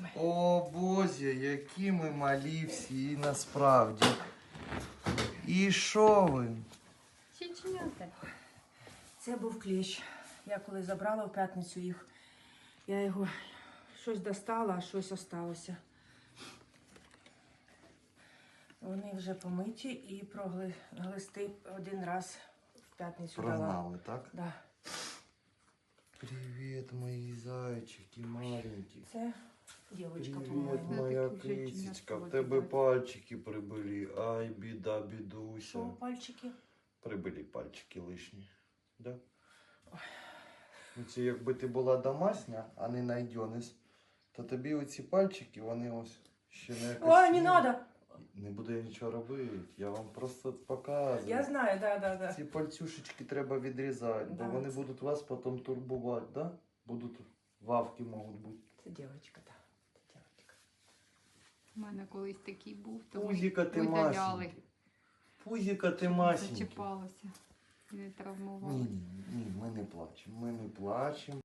ми. О Боже, які ми малі всі насправді. І що ви? Чеченята. Це був кліщ. Я коли забрала в п'ятницю їх, я його щось достала, а щось осталося. Вони вже помиті і проглисти один раз в п'ятницю дала. Прогнали, так? Да. Привіт, мої зайчики маленькі. Це дівчинка, Привіт, моя кисечка. В тебе пальчики прибили. Ай, біда, бідуся. Що, пальчики? Прибили пальчики лишні. Да? Ну, Це якби ти була домашня, а не найденес, то тобі оці пальчики, вони ось ще не якось... Ой, не треба! Не буду я нічого робити, я вам просто показую. Я знаю, да, да, да. Ці пальцюшечки треба відрізати, бо вони будуть вас потім турбувати, да? Будуть вавки можуть бути. Це дівчинка, так. Це. У мене колись такий був, то ми Пузіка ти видаляли. масенький. Пузіка ти масенький. Зачіпалося. Не травмували. Ні, ні, ні, ми не плачемо, ми не плачемо.